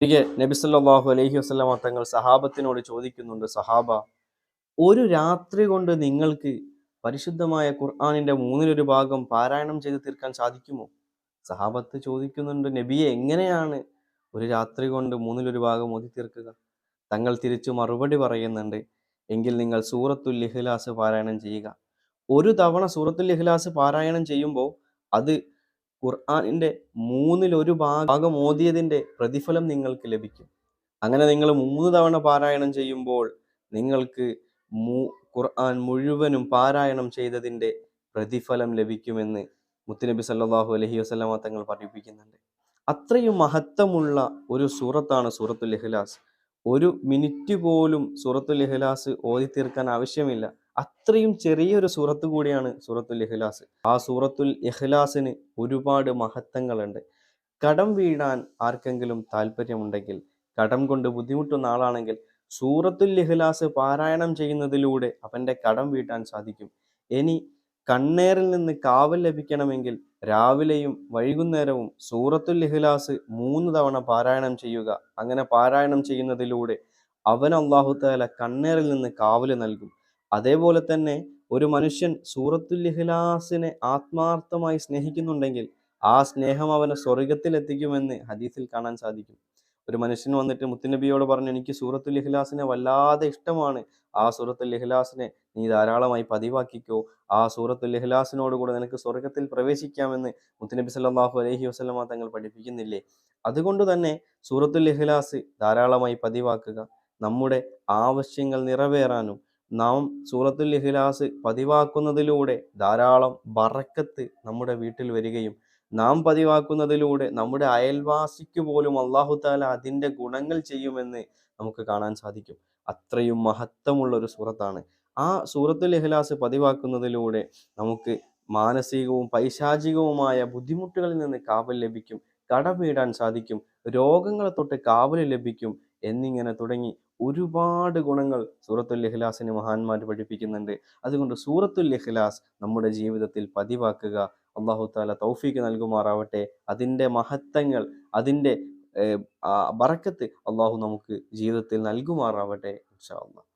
തിരികെ നബിസല്ലാഹു അലൈഹി വസ്ലാം തങ്ങൾ സഹാബത്തിനോട് ചോദിക്കുന്നുണ്ട് സഹാബ ഒരു രാത്രി കൊണ്ട് നിങ്ങൾക്ക് പരിശുദ്ധമായ ഖുർആാനിന്റെ മൂന്നിലൊരു ഭാഗം പാരായണം ചെയ്ത് തീർക്കാൻ സാധിക്കുമോ? സഹാബത്ത് ചോദിക്കുന്നുണ്ട് നബിയെ എങ്ങനെയാണ് ഒരു രാത്രി കൊണ്ട് മൂന്നിലൊരു ഭാഗം ഓതി തീർക്കുക? തങ്ങൾ തിരിച്ചു മറുപടി പറയുന്നുണ്ട് എങ്കിൽ നിങ്ങൾ സൂറത്തുൽ ഇഖ്ലാസ് പാരായണം ചെയ്യുക. ഒരു തവണ സൂറത്തുൽ ഇഖ്ലാസ് പാരായണം ചെയ്യുമ്പോൾ അത് ഖുർആാനിന്റെ മൂന്നിലൊരു ഭാഗം ഓതിയതിന്റെ പ്രതിഫലം നിങ്ങൾക്ക് ലഭിക്കും. അങ്ങനെ നിങ്ങൾ മൂന്ന് തവണ പാരായണം ചെയ്യുമ്പോൾ നിങ്ങൾക്ക് മൂ ഖുർആൻ മുഴുവനും പാരായണം ചെയ്തതിന്റെ പ്രതിഫലം ലഭിക്കുമെന്ന് മുത്തുനബി സല്ലാഹു അലഹി വസ്ലാമ തങ്ങൾ പഠിപ്പിക്കുന്നുണ്ട് അത്രയും മഹത്വമുള്ള ഒരു സൂറത്താണ് സൂറത്തുൽ ഇഖ്ലാസ്. ഒരു മിനിറ്റ് പോലും സൂറത്തുൽ ഇഖ്ലാസ് ഓതി തീർക്കാൻ ആവശ്യമില്ല. അത്രയും ചെറിയൊരു സൂറത്ത് കൂടിയാണ് സൂറത്തുൽ ഇഖ്ലാസ്. ആ സൂറത്തുൽ ഇഖ്ലാസിന് ഒരുപാട് മഹത്വങ്ങളുണ്ട്. കടം വീഴാൻ ആർക്കെങ്കിലും താല്പര്യമുണ്ടെങ്കിൽ കടം കൊണ്ട് ബുദ്ധിമുട്ടുന്ന ആളാണെങ്കിൽ സൂറത്തുൽ ഇഖ്ലാസ് പാരായണം ചെയ്യുന്നതിലൂടെ അവന്റെ കടം വീട്ടാൻ സാധിക്കും. ഇനി കണ്ണേറിൽ നിന്ന് കാവൽ ലഭിക്കണമെങ്കിൽ രാവിലെയും വൈകുന്നേരവും സൂറത്തുൽ ഇഖ്ലാസ് മൂന്ന് തവണ പാരായണം ചെയ്യുക. അങ്ങനെ പാരായണം ചെയ്യുന്നതിലൂടെ അവൻ അള്ളാഹുത്താല കണ്ണേറിൽ നിന്ന് കാവൽ നൽകും. അതേപോലെ തന്നെ ഒരു മനുഷ്യൻ സൂറത്തുൽ ഇഖ്ലാസിനെ ആത്മാർത്ഥമായി സ്നേഹിക്കുന്നുണ്ടെങ്കിൽ ആ സ്നേഹം അവനെ സ്വർഗത്തിൽ എത്തിക്കുമെന്ന് ഹദീസിൽ കാണാൻ സാധിക്കും. ഒരു മനുഷ്യൻ വന്നിട്ട് മുത്തുനബിയോട് പറഞ്ഞു എനിക്ക് സൂറത്തുൽ ഇഖ്ലാസിനെ വല്ലാതെ ഇഷ്ടമാണ്. ആ സൂറത്തുൽ ഇഖ്ലാസിനെ നീ ധാരാളമായി പതിവാക്കിക്കോ. ആ സൂറത്തുൽ ഇഖ്ലാസിനോട് കൂടെ നിനക്ക് സ്വർഗത്തിൽ പ്രവേശിക്കാമെന്ന് മുത്തുനബി സല്ലാഹു അലഹി വസ്ലമ തങ്ങൾ പഠിപ്പിക്കുന്നില്ലേ? അതുകൊണ്ട് തന്നെ സൂറത്തുൽ ഇഖ്ലാസ് ധാരാളമായി പതിവാക്കുക നമ്മുടെ ആവശ്യങ്ങൾ നിറവേറാനും നാം സൂറത്തുൽ ഇഖ്ലാസ് പതിവാക്കുന്നതിലൂടെ ധാരാളം ബറക്കത്ത് നമ്മുടെ വീട്ടിൽ വരികയും നാം പതിവാക്കുന്നതിലൂടെ നമ്മുടെ അയൽവാസിക്ക് പോലും അള്ളാഹു താല അതിന്റെ ഗുണങ്ങൾ ചെയ്യുമെന്ന് നമുക്ക് കാണാൻ സാധിക്കും. അത്രയും മഹത്വമുള്ള ഒരു സൂറത്താണ്. ആ സൂറത്തുൽ ഇഖ്ലാസ് പതിവാക്കുന്നതിലൂടെ നമുക്ക് മാനസികവും പൈശാചികവുമായ ബുദ്ധിമുട്ടുകളിൽ നിന്ന് കാവൽ ലഭിക്കും കടമീടാൻ സാധിക്കും രോഗങ്ങളെ തൊട്ട് കാവൽ ലഭിക്കും എന്നിങ്ങനെ തുടങ്ങി ഒരുപാട് ഗുണങ്ങൾ സൂറത്തുൽ ഇഖ്ലാസിന് മഹാന്മാർ പഠിപ്പിക്കുന്നുണ്ട്. അതുകൊണ്ട് സൂറത്തുൽ ഇഖ്ലാസ് നമ്മുടെ ജീവിതത്തിൽ പതിവാക്കുക. അള്ളാഹു താല തൗഫീക്ക് നൽകുമാറാവട്ടെ. അതിന്റെ മഹത്വങ്ങൾ അതിന്റെ ബറക്കത്ത് അള്ളാഹു നമുക്ക് ജീവിതത്തിൽ നൽകുമാറാവട്ടെ ഇൻഷാ അള്ളാഹ്